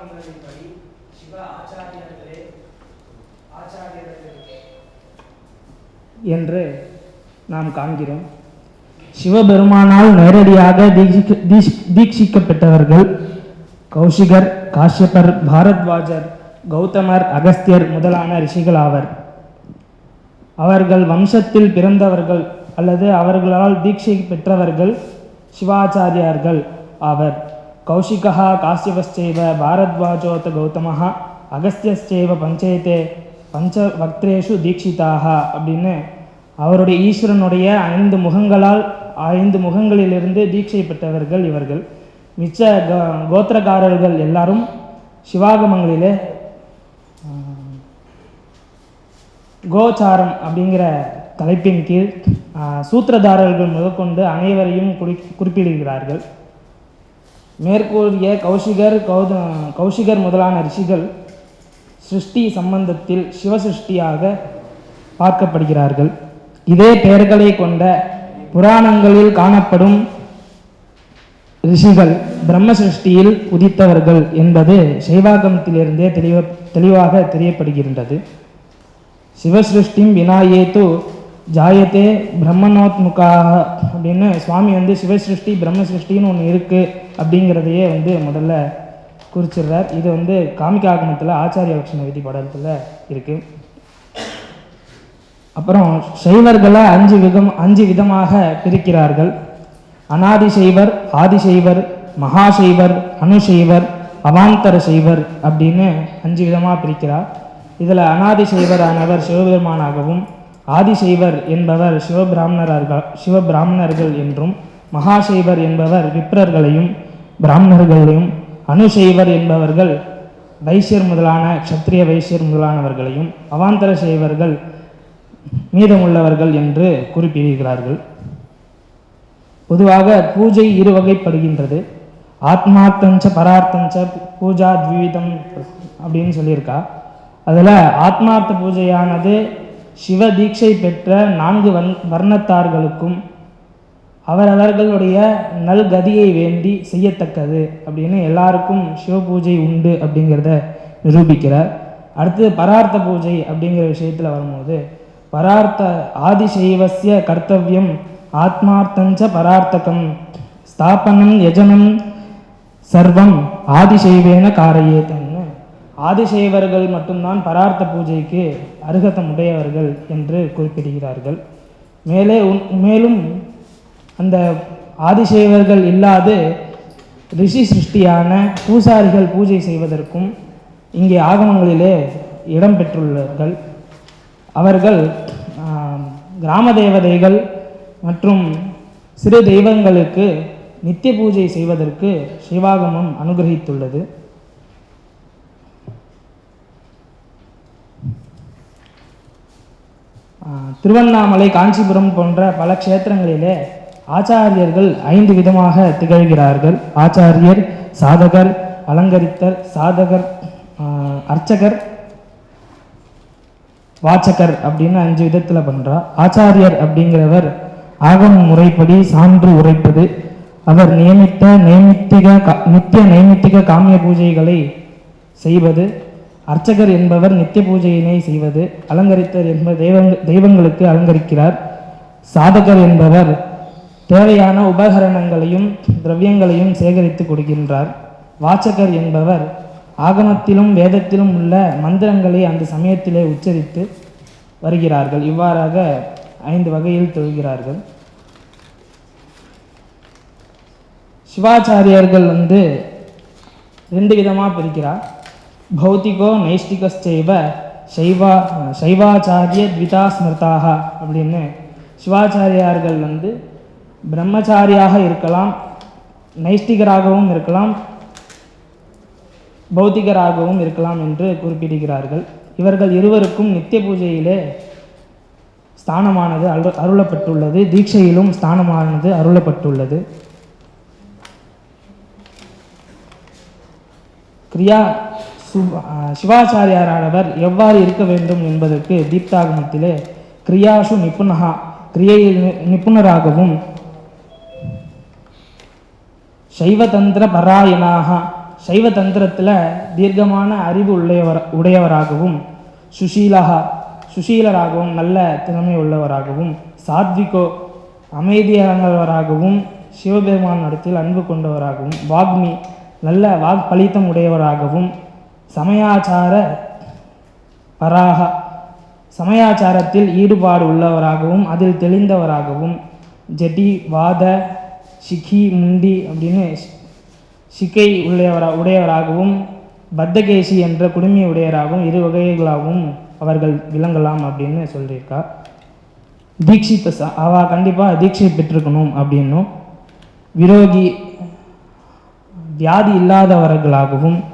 சிவாகமங்களின்படி சிவ ஆச்சாரியர்களே ஆச்சாரியர்களே. என்று நாம் காண்கிறோம். சிவபெருமானால் நேரடியாக தீட்சிக்க தீட்சிக்கப்பட்டவர்கள் கௌஷிகர் காஷ்யப்பர் பாரத்வாஜர் கௌதமர் அகஸ்தியர் முதலான ரிஷிகள் ஆவர். அவர்கள் வம்சத்தில் பிறந்தவர்கள் அல்லது அவர்களால் தீட்சை பெற்றவர்கள் சிவாச்சாரியார்கள் ஆவர். கௌஷிகா காசியபஸ்சைவ பாரத்வாஜோத கௌதமஹா அகஸ்தியஸ்சைவ பஞ்சயத்தே பஞ்ச பக்திரேஷு தீட்சிதாக அப்படின்னு அவருடைய ஈஸ்வரனுடைய ஐந்து முகங்களால் ஐந்து முகங்களிலிருந்து தீட்சை பெற்றவர்கள் இவர்கள். மிச்ச கோ- கோத்திரக்காரர்கள் எல்லாரும் சிவாகமங்களிலே கோச்சாரம் அப்படிங்கிற தலைப்பின் கீழ் சூத்திரதாரர்கள் முதற்கொண்டு அனைவரையும் குறி குறிப்பிடுகிறார்கள். மேற்கூறிய கௌஷிகர் கௌத கௌஷிகர் முதலான ரிஷிகள் சிருஷ்டி சம்பந்தத்தில் சிவசிருஷ்டியாக பார்க்கப்படுகிறார்கள். இதே பெயர்களை கொண்ட புராணங்களில் காணப்படும் ரிஷிகள் பிரம்ம சிருஷ்டியில் உதித்தவர்கள் என்பது சைவாகமத்திலிருந்தே தெளிவ தெளிவாக தெரியப்படுகின்றது. சிவசிருஷ்டிம் வினாயேத்து ஜாயத்தே பிரம்மனோத்முகாக அப்படின்னு சுவாமி வந்து சிவசிருஷ்டி பிரம்ம சிருஷ்டின்னு ஒன்று இருக்குது அப்படிங்கிறதையே வந்து முதல்ல குறிச்சிடுறார். இது வந்து காமிகாகமத்தில் ஆச்சாரிய லட்சண விதி படத்தில் இருக்குது அப்புறம் சைவர்களை அஞ்சு விதம் அஞ்சு விதமாக பிரிக்கிறார்கள். அனாதி சைவர் ஆதிசைவர் மகாசைவர் அணுசைவர் அவாந்தர சைவர் அப்படின்னு அஞ்சு விதமாக பிரிக்கிறார். இதில் அனாதி சைவரானவர் சிவபெருமானாகவும் ஆதிசைவர் என்பவர் சிவபிராமணர்கள் சிவபிராமணர்கள் என்றும் மகாசைவர் என்பவர் விப்ரர்களையும் பிராமணர்களையும் அணுசைவர் என்பவர்கள் வைசியர் முதலான க்ஷத்திரிய வைசியர் முதலானவர்களையும் அவாந்தர சைவர்கள் மீதமுள்ளவர்கள் என்று குறிப்பிடுகிறார்கள். பொதுவாக பூஜை இரு வகைப்படுகின்றது ஆத்மார்த்தஞ்ச பரார்த்தஞ்ச பூஜா த்விவிதம் அப்படின்னு சொல்லியிருக்கா. அதில் ஆத்மார்த்த பூஜையானது சிவ தீட்சை பெற்ற நான்கு வன் வர்ணத்தார்களுக்கும் அவரவர்களுடைய நல்கதியை வேண்டி செய்யத்தக்கது அப்படின்னு எல்லாருக்கும் சிவ பூஜை உண்டு அப்படிங்கிறத நிரூபிக்கிறார். அடுத்தது பரார்த்த பூஜை அப்படிங்கிற விஷயத்தில் வரும்போது பரார்த்த ஆதிசைவசிய கர்த்தவியம் ஆத்மார்த்தஞ்ச பரார்த்தகம் ஸ்தாபனம் யஜனம் சர்வம் ஆதிசைவேன காரையேதன்னு ஆதிசைவர்கள் மட்டும்தான் பரார்த்த பூஜைக்கு அருகதம் உடையவர்கள் என்று குறிப்பிடுகிறார்கள். மேலே உன்- மேலும் அந்த ஆதிசைவர்கள் இல்லாது ரிஷி சிருஷ்டியான பூசாரிகள் பூஜை செய்வதற்கும் இங்கே ஆகமங்களிலே இடம் பெற்றுள்ளார்கள் அவர்கள் கிராம தேவதைகள் மற்றும் சிறு தெய்வங்களுக்கு நித்திய பூஜை செய்வதற்கு சிவாகமம் அனுகிரகித்துள்ளது. திருவண்ணாமலை காஞ்சிபுரம் போன்ற பல க்ஷேத்திரங்களிலே ஆச்சாரியர்கள் ஐந்து விதமாக திகழ்கிறார்கள். ஆச்சாரியர் சாதகர் அலங்கரித்தர் சாதகர் அர்ச்சகர் வாச்சகர் அப்படின்னு அஞ்சு விதத்தில் பண்ணுறா ஆச்சாரியர் அப்படிங்கிறவர் ஆகம முறைப்படி சான்று உரைப்பது. அவர் நியமித்த நைமித்திக நித்திய நைமித்திக காமிய பூஜைகளை செய்வது. அர்ச்சகர் என்பவர் நித்திய பூஜையினை செய்வது அலங்கரித்தர் என்ப தெய்வங் தெய்வங்களுக்கு அலங்கரிக்கிறார். சாதகர் என்பவர் தேவையான உபகரணங்களையும் திரவியங்களையும் சேகரித்து கொடுக்கின்றார். வாச்சகர் என்பவர் ஆகமத்திலும் வேதத்திலும் உள்ள மந்திரங்களை அந்த சமயத்திலே உச்சரித்து வருகிறார்கள். இவ்வாறாக ஐந்து வகையில் தொழுகிறார்கள். சிவாச்சாரியர்கள் வந்து ரெண்டு விதமாக பிரிக்கிறார். பௌத்திகோ நைஷ்டிகஸ்சைவ சைவா சைவாச்சாரிய த்விதா ஸ்மிருதாக அப்படின்னு சிவாச்சாரியார்கள் வந்து பிரம்மச்சாரியாக இருக்கலாம் நைஷ்டிகராகவும் இருக்கலாம் பௌத்திகராகவும் இருக்கலாம் என்று குறிப்பிடுகிறார்கள். இவர்கள் இருவருக்கும் நித்திய பூஜையிலே ஸ்தானமானது அருள் அருளப்பட்டுள்ளது. தீட்சையிலும் ஸ்தானமானது அருளப்பட்டுள்ளது. கிரியா சிவாச்சாரியாரானவர் எவ்வாறு இருக்க வேண்டும் என்பதற்கு தீப்தாகமத்திலே கிரியாசு நிபுணகா கிரியையில் நிபுணராகவும் சைவதந்திர பராயணாக சைவதந்திரத்தில் தீர்க்கமான அறிவு உள்ளவர் உடையவராகவும் சுஷீலகா சுஷீலராகவும் நல்ல திறமை உள்ளவராகவும் சாத்விகோ அமைதியானவராகவும் சிவபெருமான் இடத்தில் அன்பு கொண்டவராகவும் வாக்மி நல்ல வாக்பலித்தம் உடையவராகவும் சமயாச்சார பராக. சமயாச்சாரத்தில் ஈடுபாடு உள்ளவராகவும் அதில் தெளிந்தவராகவும் ஜட்டி வாத சிக்கி முண்டி அப்படின்னு ஷி- சிக்கை உள்ளவரா உடையவராகவும் பத்தகேசி என்ற குடுமி உடையராகவும் இரு வகைகளாகவும் அவர்கள் விளங்கலாம் அப்படின்னு சொல்லியிருக்கா. தீட்சித்த ச- அவ கண்டிப்பாக தீட்சை பெற்றுக்கணும் அப்படின்னும். விரோகி வியாதி இல்லாதவர்களாகவும்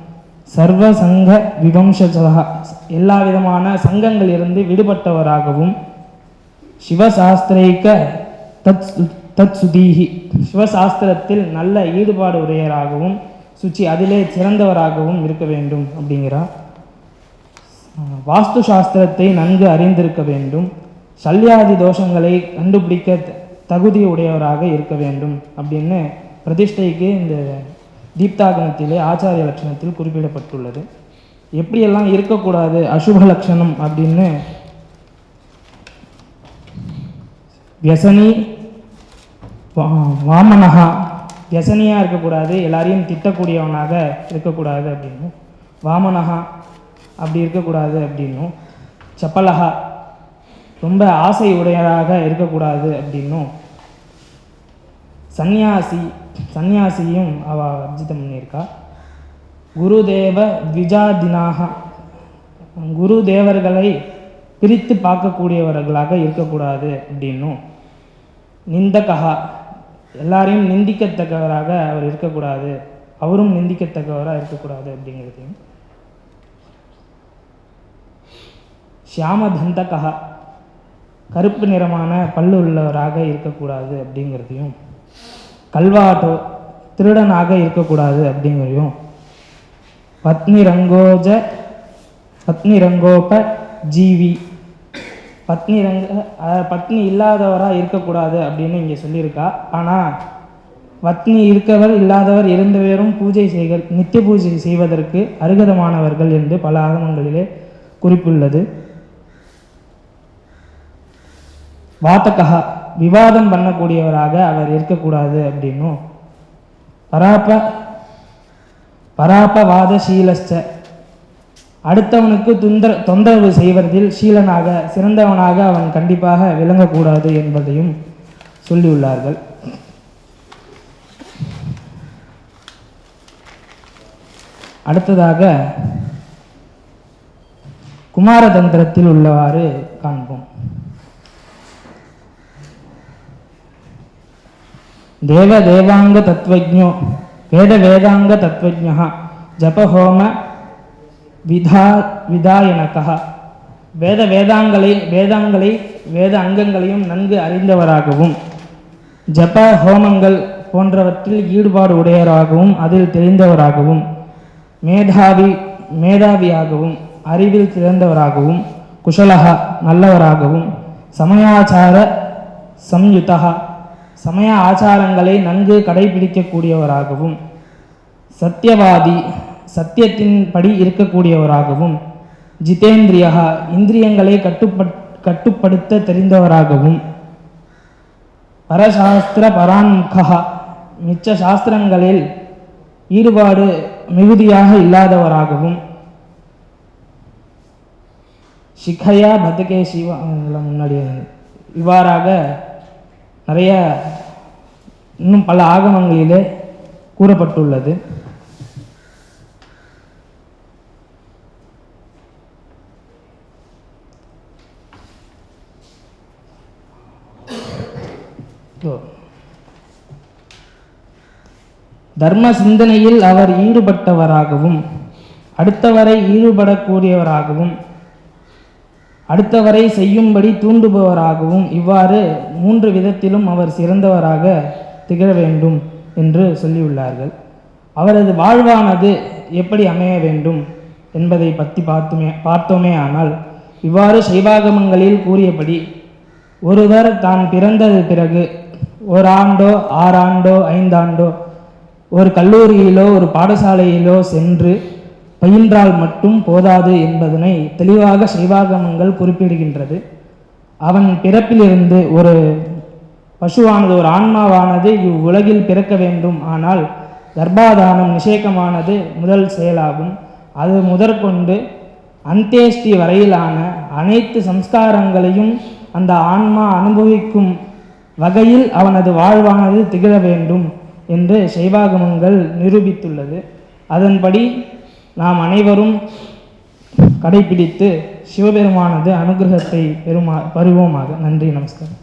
சர்வ சங்க விவம்சதா எல்லா விதமான சங்கங்களிலிருந்து விடுபட்டவராகவும் சிவசாஸ்திரைக்க தத் தத் சுதீகி சிவசாஸ்திரத்தில் நல்ல ஈடுபாடு உடையராகவும் சுச்சி அதிலே சிறந்தவராகவும் இருக்க வேண்டும் அப்படிங்கிறார். வாஸ்து சாஸ்திரத்தை நன்கு அறிந்திருக்க வேண்டும். சல்யாதி தோஷங்களை கண்டுபிடிக்க தகுதி உடையவராக இருக்க வேண்டும் அப்படின்னு பிரதிஷ்டைக்கு இந்த தீப்தாகனத்திலே ஆச்சாரிய லட்சணத்தில் குறிப்பிடப்பட்டுள்ளது. எப்படியெல்லாம் இருக்கக்கூடாது அசுப லட்சணம் அப்படின்னு? வியசனி வா- வாமனஹா. வியசனியாக இருக்கக்கூடாது எல்லாரையும் திட்டக்கூடியவனாக இருக்கக்கூடாது அப்படின்னு. வாமனஹா அப்படி இருக்கக்கூடாது அப்படின்னும் சப்பலஹா ரொம்ப ஆசை உடையதாக இருக்கக்கூடாது அப்படின்னும் சந்நியாசி சந்நியாசியும் அவ அர்ஜிதம் பண்ணியிருக்கா குருதேவ த்விஜாதினாக. குரு தேவர்களை பிரித்து பார்க்கக்கூடியவர்களாக இருக்கக்கூடாது அப்படின்னும். நிந்தகா எல்லாரையும் நிந்திக்கத்தக்கவராக அவர் இருக்கக்கூடாது. அவரும் நிந்திக்கத்தக்கவராக இருக்கக்கூடாது அப்படிங்கிறதையும். ஷியாமதந்தகா கருப்பு நிறமான பல்லு உள்ளவராக இருக்கக்கூடாது அப்படிங்கிறதையும். கல்வாட்டோ திருடனாக இருக்கக்கூடாது அப்படிங்கிறதையும். பத்னி ரங்கோஜ பத்னி ரங்கோப ஜீவி. பத்னி ரங்க பத்னி இல்லாதவராக இருக்கக்கூடாது அப்படின்னு இங்கே சொல்லியிருக்கா. ஆனால் பத்னி இருக்கவர் இல்லாதவர் இருந்தவரும் பூஜை செய்க நித்திய பூஜை செய்வதற்கு அருகதமானவர்கள் என்று பல ஆகமங்களிலே குறிப்புள்ளது. வாத்தகா விவாதம் பண்ணக்கூடியவராக அவர் இருக்கக்கூடாது அப்படின்னும். பராப பராபவாத சீலஸ்ச அடுத்தவனுக்கு துந்தர தொந்தரவு செய்வதில் சீலனாக சிறந்தவனாக அவன் கண்டிப்பாக விளங்கக்கூடாது என்பதையும் சொல்லியுள்ளார்கள். அடுத்ததாக குமாரதந்திரத்தில் உள்ளவாறு காண்போம். தேவ தேவாங்க தத்வஜோ வேத வேதாங்க தத்வஜா ஜபஹோம விதா விதாயனகா வேத வேதாங்களை வேதாங்களை வேத அங்கங்களையும் நன்கு அறிந்தவராகவும் ஜப ஹோமங்கள் போன்றவற்றில் ஈடுபாடு உடையவராகவும் அதில் தெரிந்தவராகவும் மேதாவி மேதாவியாகவும் அறிவில் சிறந்தவராகவும் குஷலகா நல்லவராகவும் சமயாச்சார சம்யுதா சமய ஆச்சாரங்களை நன்கு கடைபிடிக்கக்கூடியவராகவும் சத்தியவாதி சத்தியத்தின்படி இருக்கக்கூடியவராகவும் ஜிதேந்திரியா இந்திரியங்களை கட்டுப்பட் கட்டுப்படுத்த தெரிந்தவராகவும் பரசாஸ்திர பரான்முகா மிச்ச சாஸ்திரங்களில் ஈடுபாடு மிகுதியாக இல்லாதவராகவும் சிக்கையா பதகே சிவா முன்னாடி இவ்வாறாக நிறைய இன்னும் பல ஆகமங்களிலே கூறப்பட்டுள்ளது. தர்ம சிந்தனையில் அவர் ஈடுபட்டவராகவும் அடுத்தவரை ஈடுபடக்கூடியவராகவும் அடுத்தவரை செய்யும்படி தூண்டுபவராகவும் இவ்வாறு மூன்று விதத்திலும் அவர் சிறந்தவராக திகழ வேண்டும் என்று சொல்லியுள்ளார்கள். அவரது வாழ்வானது எப்படி அமைய வேண்டும் என்பதை பற்றி பார்த்துமே பார்த்தோமே ஆனால் இவ்வாறு சைவாகமங்களில் கூறியபடி ஒருவர் தான் பிறந்தது பிறகு ஓராண்டோ ஆறாண்டோ ஐந்தாண்டோ ஒரு கல்லூரியிலோ ஒரு பாடசாலையிலோ சென்று பயின்றால் மட்டும் போதாது என்பதனை தெளிவாக சைவாகமங்கள் குறிப்பிடுகின்றது. அவன் பிறப்பிலிருந்து ஒரு பசுவானது ஒரு ஆன்மாவானது இவ்வுலகில் பிறக்க வேண்டும். ஆனால் கர்ப்பாதானம் நிஷேகமானது முதல் செயலாகும். அது முதற்கொண்டு அந்தேஷ்டி வரையிலான அனைத்து சம்ஸ்காரங்களையும் அந்த ஆன்மா அனுபவிக்கும் வகையில் அவனது வாழ்வானது திகழ வேண்டும் என்று சைவாகமங்கள் நிரூபித்துள்ளது. அதன்படி நாம் அனைவரும் கடைபிடித்து சிவபெருமானது அனுகிரகத்தை பெருமா பருவோமாக நன்றி நமஸ்காரம்.